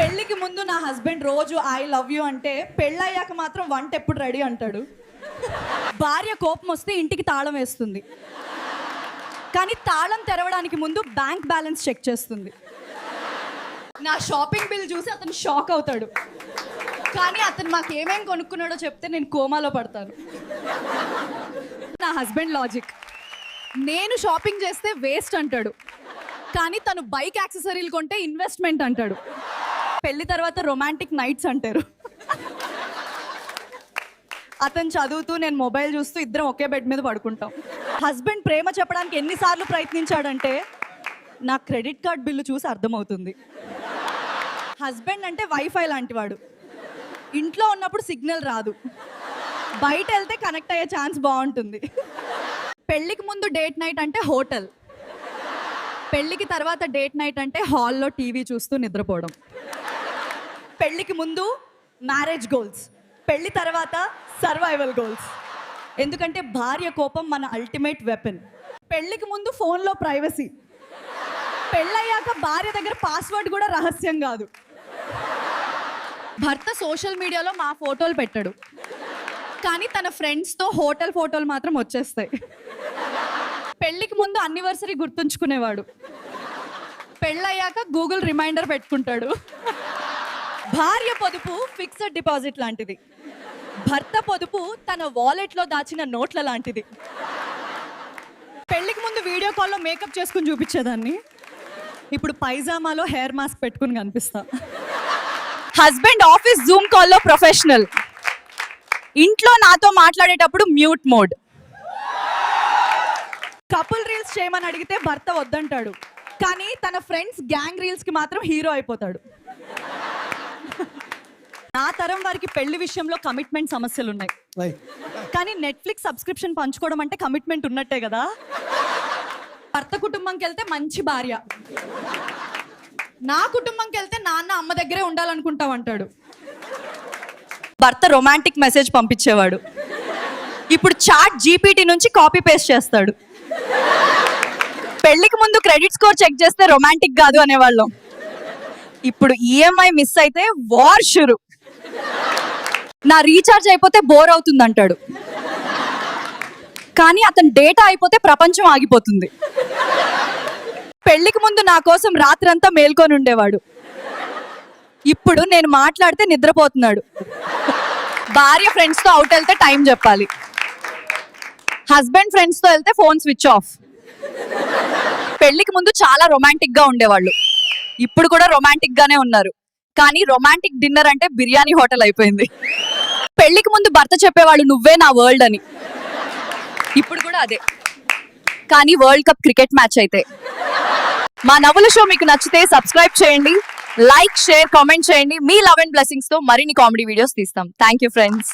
పెళ్ళికి ముందు నా హస్బెండ్ రోజు ఐ లవ్ యూ అంటే పెళ్ళయ్యాక మాత్రం వంట ఎప్పుడు రెడీ అంటాడు. భార్య కోపం వస్తే ఇంటికి తాళం వేస్తుంది. కానీ తాళం తెరవడానికి ముందు బ్యాంక్ బ్యాలెన్స్ చెక్ చేస్తుంది. నా షాపింగ్ బిల్ చూసి అతను షాక్ అవుతాడు. కానీ అతను మాకు ఏమేమి కొనుక్కున్నాడో చెప్తే నేను కోమాలో పడతాను. నా హస్బెండ్ లాజిక్. నేను షాపింగ్ చేస్తే వేస్ట్ అంటాడు. కానీ తను బైక్ యాక్సెసరీలు కొంటే ఇన్వెస్ట్మెంట్ అంటాడు. పెళ్ళి తర్వాత రొమాంటిక్ నైట్స్ అంటారు. అతను చదువుతూ నేను మొబైల్ చూస్తూ ఇద్దరం ఒకే బెడ్ మీద పడుకుంటాం. హస్బెండ్ ప్రేమ చెప్పడానికి ఎన్నిసార్లు ప్రయత్నించాడంటే నా క్రెడిట్ కార్డ్ బిల్లు చూసి అర్థమవుతుంది. హస్బెండ్ అంటే వైఫై లాంటివాడు. ఇంట్లో ఉన్నప్పుడు సిగ్నల్ రాదు. బయట వెళ్తే కనెక్ట్ అయ్యే ఛాన్స్ బాగుంటుంది. పెళ్ళికి ముందు డేట్ నైట్ అంటే హోటల్ పెళ్ళికి తర్వాత డేట్ నైట్ అంటే హాల్లో టీవీ చూస్తూ నిద్రపోవడం. పెళ్ళికి ముందు మ్యారేజ్ గోల్స్ పెళ్ళి తర్వాత సర్వైవల్ గోల్స్ ఎందుకంటే భార్య కోపం మన అల్టిమేట్ వెపన్ పెళ్ళికి ముందు ఫోన్లో ప్రైవసీ పెళ్ళయ్యాక భార్య దగ్గర పాస్వర్డ్ కూడా రహస్యం కాదు. భర్త సోషల్ మీడియాలో మా ఫోటోలు పెట్టాడు. కానీ తన ఫ్రెండ్స్తో హోటల్ ఫోటోలు మాత్రం వచ్చేస్తాయి. పెళ్ళికి ముందు అన్నివర్సరీ గుర్తుంచుకునేవాడు. పెళ్ళయ్యాక గూగుల్ రిమైండర్ పెట్టుకుంటాడు. భార్య పొదుపు ఫిక్స్డ్ డిపాజిట్ లాంటిది. భర్త పొదుపు తన వాలెట్లో దాచిన నోట్ల లాంటిది. పెళ్ళికి ముందు వీడియో కాల్లో మేకప్ చేసుకుని చూపించేదాన్ని. ఇప్పుడు పైజామాలో హెయిర్ మాస్క్ పెట్టుకుని కనిపిస్తా. హస్బెండ్ ఆఫీస్ జూమ్ కాల్లో ప్రొఫెషనల్. ఇంట్లో నాతో మాట్లాడేటప్పుడు మ్యూట్ మోడ్. కపుల్ రీల్స్ చేయమని అడిగితే భర్త వద్దంటాడు. కానీ తన ఫ్రెండ్స్ గ్యాంగ్ రీల్స్కి మాత్రం హీరో అయిపోతాడు. నా తరం వారికి పెళ్ళి విషయంలో కమిట్మెంట్ సమస్యలు ఉన్నాయి కానీ నెట్ఫ్లిక్స్ సబ్స్క్రిప్షన్ పంచుకోవడం అంటే కమిట్మెంట్ ఉన్నట్టే కదా? భర్త కుటుంబంకి వెళ్తే మంచి భార్య. నా కుటుంబంకి వెళ్తే నాన్న అమ్మ దగ్గరే ఉండాలనుకుంటావు అంటాడు. భర్త రొమాంటిక్ మెసేజ్ పంపించేవాడు. ఇప్పుడు చాట్ జీపీటీ నుంచి కాపీ పేస్ట్ చేస్తాడు. పెళ్ళికి ముందు క్రెడిట్ స్కోర్ చెక్ చేస్తే రొమాంటిక్ కాదు అనేవాళ్ళం. ఇప్పుడు ఈఎంఐ మిస్ అయితే వార్ షురు. నా రీఛార్జ్ అయిపోతే బోర్ అవుతుంది అంటాడు కానీ అతని డేటా అయిపోతే ప్రపంచం ఆగిపోతుంది. పెళ్ళికి ముందు నా కోసం రాత్రంతా మేల్కొని ఉండేవాడు. ఇప్పుడు నేను మాట్లాడితే నిద్రపోతున్నాడు. భార్య ఫ్రెండ్స్తో అవుట్ వెళ్తే టైం చెప్పాలి. హస్బెండ్ ఫ్రెండ్స్తో వెళ్తే ఫోన్ స్విచ్ ఆఫ్ పెళ్ళికి ముందు చాలా రొమాంటిక్గా ఉండేవాళ్ళు. ఇప్పుడు కూడా రొమాంటిక్ గానే ఉన్నారు. కానీ రొమాంటిక్ డిన్నర్ అంటే బిర్యానీ హోటల్ అయిపోయింది. పెళ్ళికి ముందు భర్త చెప్పేవాళ్ళు నువ్వే నా వరల్డ్ అని. ఇప్పుడు కూడా అదే. కానీ వరల్డ్ కప్ క్రికెట్ మ్యాచ్ అయితే. మా నవ్వుల షో మీకు నచ్చితే సబ్స్క్రైబ్ చేయండి లైక్ షేర్ కామెంట్ చేయండి. మీ లవ్ అండ్ బ్లెస్సింగ్స్తో మరిన్ని కామెడీ వీడియోస్ తీస్తాం. Thank you friends